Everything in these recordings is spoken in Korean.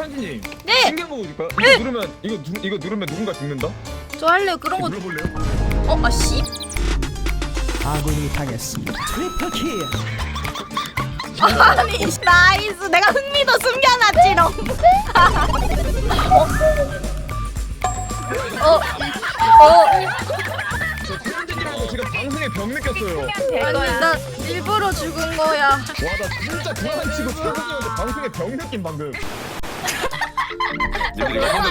차현진님 네! 신경 보고 줄까요? 이거 누르면 이거 누, 이거 누르면 누군가 죽는다? 저 할래요 그런 거 눌러볼래요? 어? 아 씨? 아군이 당했습니다. 트리플 킬. 아니 나이스 내가 흥미도 숨겨놨지롱 어? 어? 어? 저 차현진님하고 지금 방송에 병 느꼈어요. 아니 나 일부러 죽은 거야 와나 진짜 장난치고 차현진님한테 방송에 병 느낀 방금.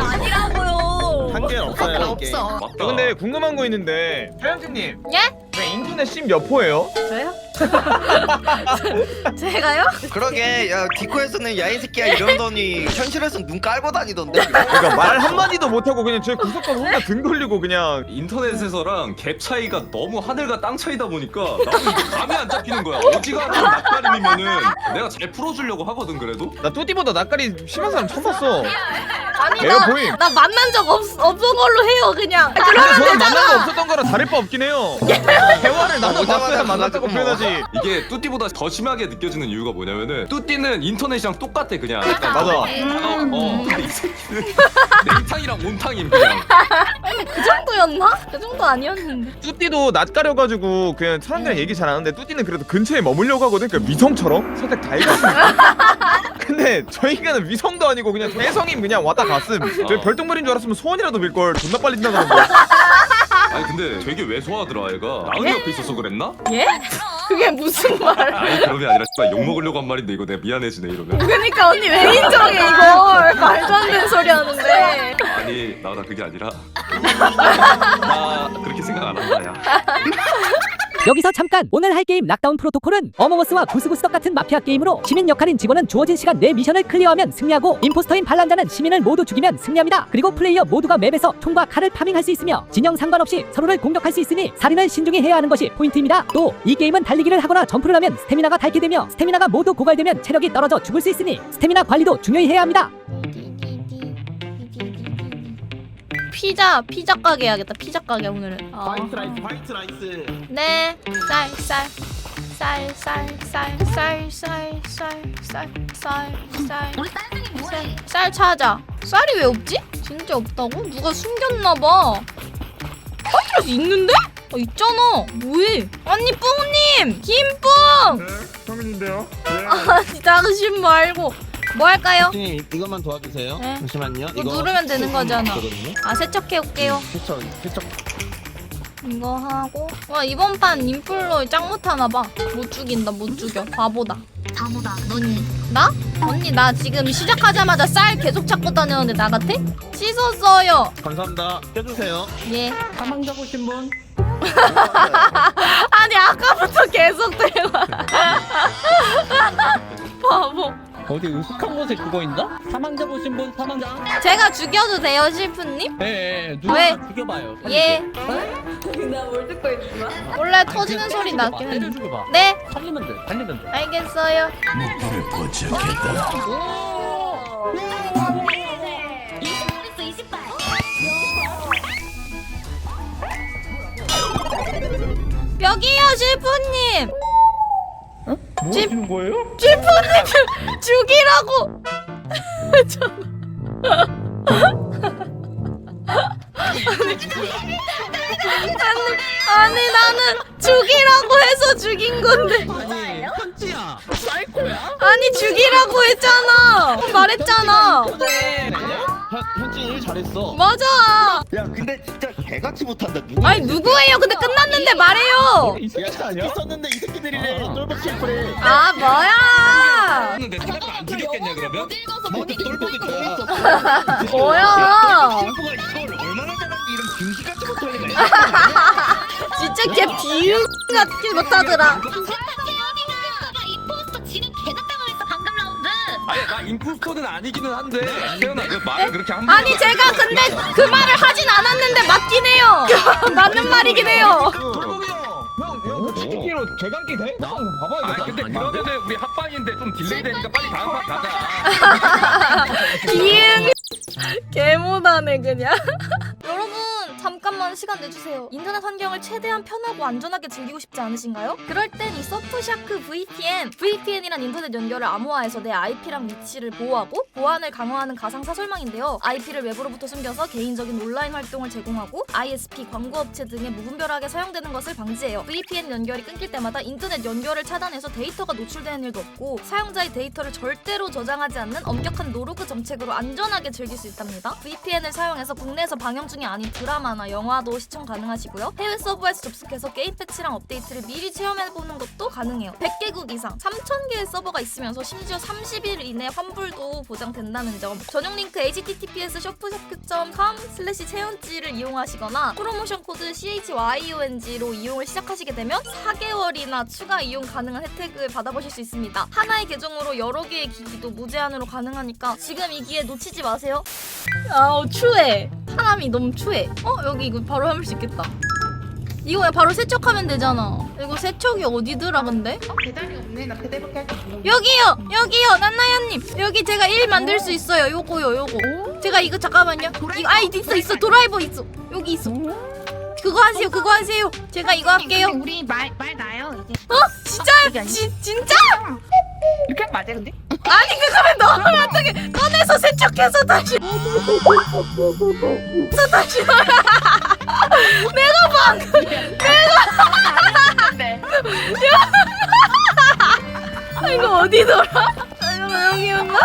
아니라고요 한개 없어요 이게. 없어 저 근데 궁금한 거 있는데 차현진님 예? 왜 인터넷 심몇 호예요? 저요? 제가요? 그러게 야 디코에서는 야이 새끼야 이러더니 현실에서는 눈 깔고 다니던데. 그러니까 말 한마디도 못하고 그냥 제 구석가서 혼자 등 돌리고 그냥 인터넷에서랑 갭 차이가 너무 하늘과 땅 차이다 보니까 나는 이게 감이 안 잡히는 거야. 어지간한 낯가림이면은 내가 잘 풀어주려고 하거든 그래도. 나 뚜띠보다 낯가리 심한 사람 처음 봤어. 아니 내가 나, 보임. 나 만난 적 없, 없은 걸로 해요 그냥 근데 그러면 저는 만난 거 되잖아 없었던 거라 다를 바 없긴 해요. 대화를 나눠 봤어야 만났다고 뭐. 표현하지. 이게 뚜띠보다 더 심하게 느껴지는 이유가 뭐냐면은 뚜띠는 인터넷이랑 똑같아 그냥. 맞아. 어, 어. 근데 이 새끼는 냉탕이랑 온탕임 그냥. 그 정도였나? 그 정도 아니었는데 뚜띠도 낯가려가지고 그냥 사람들이랑 얘기 잘 안 하는데 뚜띠는 그래도 근처에 머물려고 하거든. 그 위성처럼 선택 다 해가지고. 근데 저희 인간은 위성도 아니고 그냥 대성임 그냥 왔다 갔음. 저희 어. 별똥별인 줄 알았으면 소원이라도 빌 걸 존나 빨리 지나가는데. 아니 근데 되게 왜소하더라 애가. 나은이 옆에 있어서 그랬나? 예? 그게 무슨 말 아니 그런 게 아니라 진짜 욕 먹으려고 한 말인데 이거 내가 미안해지네 이러면. 그러니까 언니 왜 인정해 이걸 말도 안 되는 소리 하는데 아니 나나 그게 아니라 나 그렇게 생각 안 한다 야. 여기서 잠깐 오늘 할 게임 락다운 프로토콜은 어머머스와 구스구스덕 같은 마피아 게임으로 시민 역할인 직원은 주어진 시간 내 미션을 클리어하면 승리하고 임포스터인 반란자는 시민을 모두 죽이면 승리합니다. 그리고 플레이어 모두가 맵에서 총과 칼을 파밍할 수 있으며 진영 상관없이 서로를 공격할 수 있으니 살인은 신중히 해야 하는 것이 포인트입니다. 또 이 게임은 달리기를 하거나 점프를 하면 스태미나가 닳게 되며 스태미나가 모두 고갈되면 체력이 떨어져 죽을 수 있으니 스태미나 관리도 중요히 해야 합니다. 피자 피자 가게 해야겠다 피자 가게 오늘은 어. 화이트 라이스 화이트 라이스. 네, 쌀, 쌀, 쌀, 쌀, 쌀, 쌀, 쌀, 쌀, 쌀, 쌀, 쌀, 우리 쌀등이 뭐해? 쌀 찾아. 쌀이 왜 없지? 진짜 없다고? 누가 숨겼나 봐. 화이트라이스 있는데? 아, 있잖아. 뭐해? 아니, 뿡님! 김뿡! 네, 성민인데요. 아니, 당신 말고. 뭐 할까요? 님 이것만 도와주세요. 네. 잠시만요. 이거 누르면 되는 거잖아. 거든요. 아, 세척해 올게요. 세척 세척. 이거 하고. 와, 이번 판 인플로 짱 못하나 봐. 못 죽인다, 못 죽여. 바보다. 바보다 너니 나? 언니 나 지금 시작하자마자 쌀 계속 찾고 다녔는데 나 같아? 씻었어요 감사합니다. 해주세요. 예 사망자 보신 분? 아니 아까부터 계속 대화 바보 어디 으슥한 곳에 그거 있나? 사망자 보신 분 사망자? 제가 죽여도 돼요 실프님? 예, 예, 누가 왜? 죽여봐요. 예 원래 터지는 아니, 소리 때려 나긴 죽여봐, 때려 했는데 죽여봐. 네 살리면 돼, 살리면 돼. 알겠어요 있어 28 여기요 실프님 뭐 집- 하시는 거예요? 실프님 죽이라고! 아니, 아니 나는 죽이라고 해서 죽인 건데. 아니, 현지야, 사이코야? 아니 죽이라고 했잖아! 말했잖아 현 현진 일 잘했어. 맞아 야 근데 진짜 개같이 못한다. 누구? 아니 누구예요 근데 끝났는데 말해요 이 새끼 아니야? 있었는데 이 새끼들이래. 똘복 실프래. 아 뭐야 내 생각을 안 죽였겠냐 그러면? 먼저 똘복이 좋았어. 뭐야 실프가 이걸 얼마나 잘하는지 이런 김치같이 못할 리가 있어. 진짜 걔 비유 같게 못하더라 아니 나 임포스터는 아니기는 한데. 태연아 그 말을 그렇게 한 아니 제가 근데 그 말을 하진 않았는데 맞긴 해요. 맞는 말이긴 해요. 똘복이 형, 형, 형, 그 치킨기로 개감기 돼? 한번 봐봐요. 아니 근데 그러면은 우리 합방인데 좀 딜레이 되니까 빨리 다음 판 가자. 비행 개못하네 그냥. 여러분 잠깐 시간 내주세요. 인터넷 환경을 최대한 편하고 안전하게 즐기고 싶지 않으신가요? 그럴 땐 이 서프샤크 VPN. VPN이란 인터넷 연결을 암호화해서 내 IP랑 위치를 보호하고 보안을 강화하는 가상 사설망인데요. IP를 외부로부터 숨겨서 개인적인 온라인 활동을 제공하고 ISP, 광고업체 등에 무분별하게 사용되는 것을 방지해요. VPN 연결이 끊길 때마다 인터넷 연결을 차단해서 데이터가 노출되는 일도 없고 사용자의 데이터를 절대로 저장하지 않는 엄격한 노로그 정책으로 안전하게 즐길 수 있답니다. VPN을 사용해서 국내에서 방영 중이 아닌 드라마나 영화 도 시청 가능하시고요. 해외 서버에서 접속해서 게임 패치랑 업데이트를 미리 체험해보는 것도 가능해요. 100개국 이상, 3,000개의 서버가 있으면서 심지어 30일 이내 환불도 보장된다는 점. 전용 링크 https shopshop.com 슬래시 채연지를 이용하시거나 프로모션 코드 CHYONG로 이용을 시작하시게 되면 4개월이나 추가 이용 가능한 혜택을 받아보실 수 있습니다. 하나의 계정으로 여러 개의 기기도 무제한으로 가능하니까 지금 이 기회 놓치지 마세요. 아우 추해. 사람이 너무 추해. 어 여기 이거 바로 해볼 수 있겠다. 이거 그냥 바로 세척하면 되잖아. 이거 세척이 어디더라 근데? 배달이 없네. 나 배달밖에 할게 없어. 여기요! 여기요! 난나야님! 여기 제가 일 만들 수 있어요. 요거요 요거. 제가 이거 잠깐만요. 이거 아 있어 있어. 드라이버 있어. 여기 있어. 그거 하세요 그거 하세요. 제가 이거 할게요. 우리 말 말 나요 이제. 어? 진짜? 지, 진짜? 이렇게 하면 맞아 근데? 아니 그거는 넣으면 어떡해. 꺼내서 세척해서 다시. 서 다시 넣어야 내가 방금 네. 아, 이거 어디더라? 아, 이거 여기였나?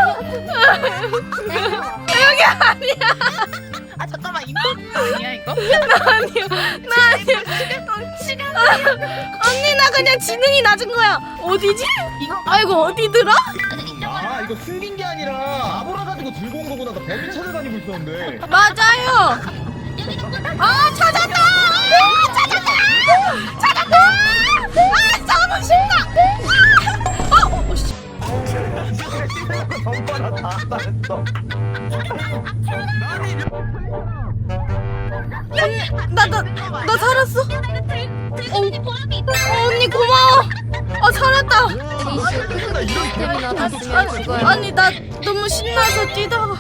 여기 아니야 아 잠깐만 인터뷰 아니야 이거? 아니요 나 아니요 언니 나 그냥 지능이 낮은 거야 어디지? 이거 아이고 어디더라? 아 이거 숨긴 게 아니라 아보라 가지고 들고 온 거구나 나 범인 찾아다니고 있었는데 맞아요 아 찾았다! 아, 찾았다! 찾았다! 아 너무 신나 아! 어, 어, 씨. 전파나 다 했어 나, 나, 나 살았어? 어. 어, 언니 고마워. 아 살았다. 아니, 아니 나 너무 신나서 뛰다가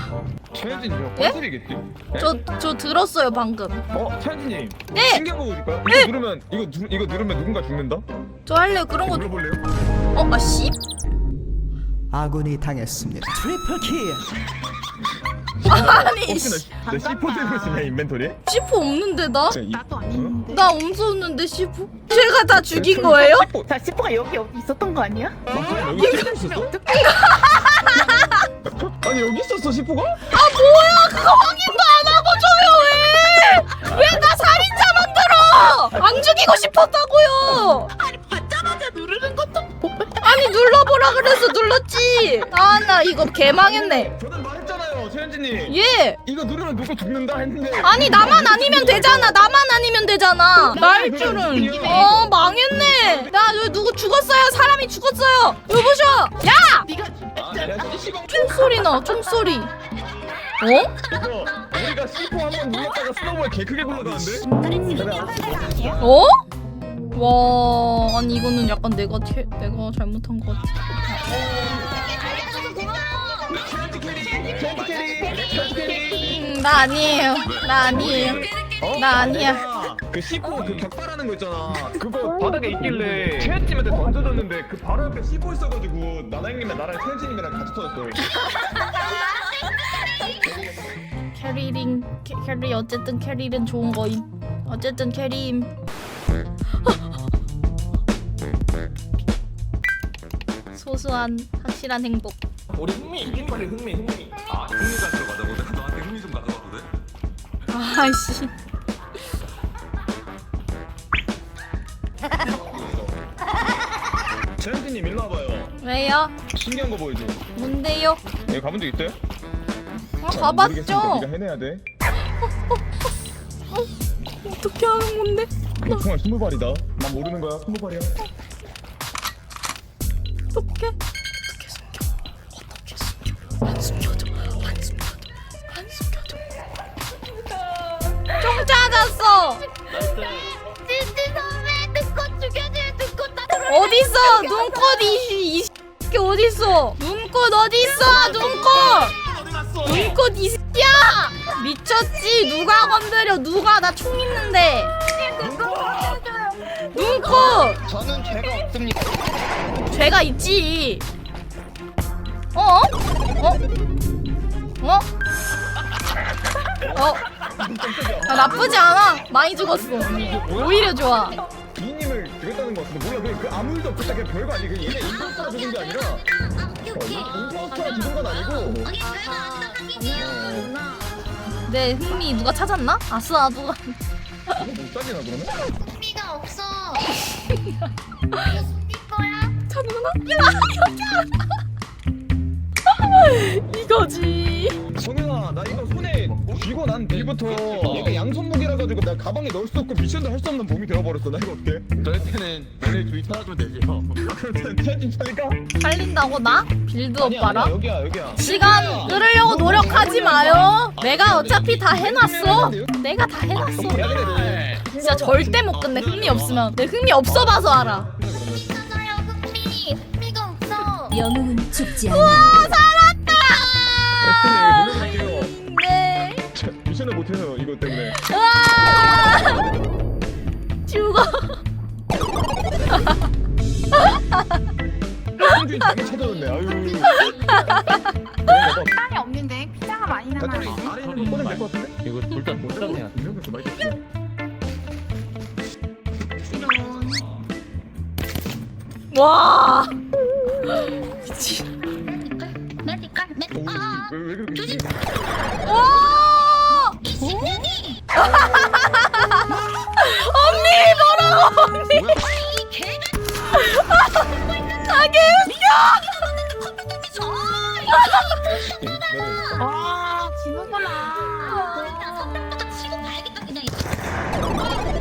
최현진 이거 예? 컨셉이겠지? 저, 저 들었어요 방금 어 최현진님 네. 신기한 거 보여줄까요? 이거 누르면 이거 누, 이거 누르면 누군가 죽는다? 저 할래요 그런 거 눌러볼래요? 어? 아 씨? 아군이 당했습니다. 트리플 킬. 아니 혹시 나, 나 C4 들고 있으냐 인벤토리? C4 없는데 나? 이- 나도 아닌데. 나 없었는데 C4? 제가 다 죽인 거예요? C4 자 시포가 여기 여기 있었던 거 아니야? 맞아 여기 C4 있었어? 아니 여기 있었어 C4가? 아 뭐야! 그거 확인도 안 하고 줘요 왜? 왜 나 살인자 만들어? 안 죽이고 싶었다고요! 아니 받자마자 누르는 것도 아니 눌러보라 그래서 눌렀지! 아 나 이거 개망했네. 저는 말했잖아요 최현진님. 예! 이거 누르면 누가 죽는다 했는데. 아니 나만 아니면 되잖아. 나만 아니면 되잖아. 날 줄은. 어 망했네. 나 여기 누구 죽었어요? 사람이 죽었어요. 여보셔? 야! 네가 아, 내가 C4 총소리 나 총소리 어? 이거 우리가 C4 한번 눌렀다가 스노우볼 개 크게 굴러가는데? 어? 와 아니 이거는 약간 내가 태, 내가 잘못한 것 같아 캐리 캐리 캐리 음, 나 아니에요 나 아니에요 어? 나 아니야. 그 C4 그 격발하는 거 있잖아. 그거 바닥에 있길래 최현진한테 던져줬는데 그 바로 옆에 C4 있어가지고 나나형님이랑 나랑 최현진님이랑 같이 터졌어 캐리링 캐, 캐리 어쨌든 캐리는 좋은 거임. 어쨌든 캐리임. 소소한 확실한 행복. 우리 흥미 흥미 빨리 흥미 흥미. 아 흥미 가지러 가자고 내가 너한테 흥미 좀 가져가도 돼? 아이씨 최현진님 일로 와봐요 왜요? 신기한 거 보여줘 뭔데요? 여기 가본 적 있어요? 아 가봤죠 네가 해내야 돼 어떻게 하는 건데? 이거 총알 스무 발이다 난 모르는 거야 스무 발이야 어떻게? 어떻게 숨겨? 어떻게 숨겨? 안 숨겨져 안 숨겨져 안 숨겨져 총 찾았어 진지 어. 어딨어? 눈꽃 이, 이 새끼 어딨어? 눈꽃 어딨어? 눈꽃! 눈꽃 이 새끼야! 미쳤지? 누가 건드려? 누가? 나 총 있는데. 눈코 저는 죄가 없습니다. 죄가 있지. 어? 어? 어? 어? 아, 나쁘지 않아. 많이 죽었어. 오히려 좋아 몰라 그냥 그 아무 일도 없었다 그냥 별거 아니고 얘네 임포스터가 죽은 게 아니라 아 오케이 오케이 임포스터가 죽은 건 아니고 오케이 내 흥미 누가 찾았나? 아싸 누가 이거 못 살리나 그러면? 흥미가 없어 이거 숨길 거야? 찾는구나? 이거지 정현아 나 이거 손에 쥐고 난 뒤부터. 얘가 양손목이라 가지고 나 가방에 넣을 수 없고 미션도 할 수 없는 몸이 되어버렸어. 나 이거 어때? 저럴 때는 너네 주위 찾아주면 되죠. 그러면 태진 살릴까? 살린다고 나? 빌드? 아니야 여기야 여기야. 시간 끌으려고 노력하지 마요. 내가 어차피 다 해놨어. 내가 다 해놨어. 야 근데 진짜 절대 못 끝내. 흥미 없으면. 내 흥미 없어 봐서 알아. 흥미 찾아요 흥미. 흥미가 없어. 영웅은 죽지 않아. 너 돌려드릴게요 네 자, 미션을 못해서 이거 때문에. 으아! 죽어. 형준이 잘못 찾아줬네 아유. 시간이 없는데 피자가 많이 가짜리 남아요. 아래 있는 거 꺼내면 될것 같은데? 이거 둘다 못살해야 이런 거 많이 줬어 와! 메디컬 아 왜, 왜 그렇게 와! 언니 뭐라고 언니 아 개웃겨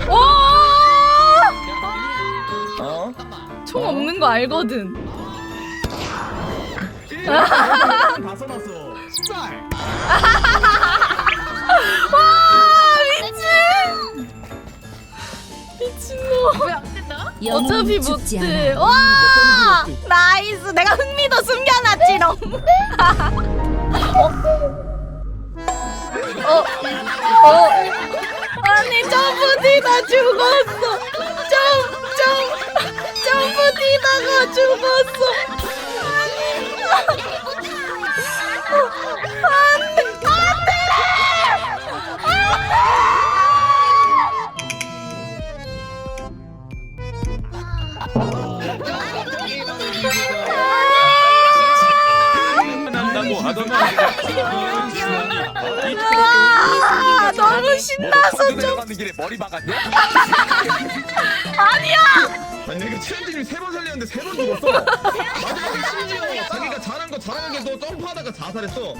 와! 어? 총 없는 거 알거든 다 써놨어 쌀 와 미친. 미친놈 왜안 된다? 어차피. 못해. 와! 나이스. 내가 흥미도 숨겨놨지롱 어? 어? 아니 점프 뛰다 죽었어. 점 점 점프 뛰다가 죽었어 하더만. 아 너무 신나서 좀. 내려가는 길에 머리 박았냐? 아니 내가 챌린지를 세번 살렸는데 세 번 죽었어. 마지막에 심지어 자기가 잘한 거 게도 점프하다가 자살했어.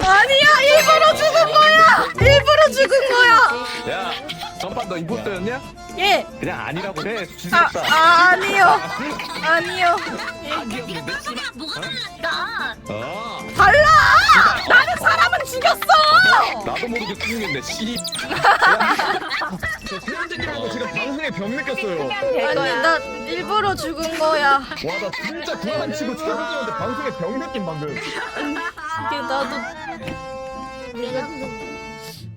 아니야 일부러 죽은 거야! 일부러 죽은 거야! 야, 전판 너 임포스터였냐? 예. 그냥 아니라고 해. 아, 수지겠다. 아 아니요. 아니요. 네가 떠나면 뭐가 달라니까? 어, 달라! 나는 사람을 죽였어! 나도 모르게 죽는데 씨. 저 챌린지님하고 지금 방송에 병 느꼈어요. 아니 나 일부러 죽은 거야. 와 나 진짜 구한 치고 챌린지한테 방송에 병 느낀 방금. 이게 나도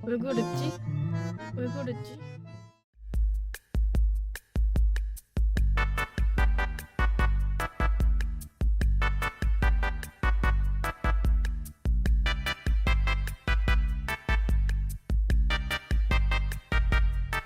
왜 그랬지 왜 그랬지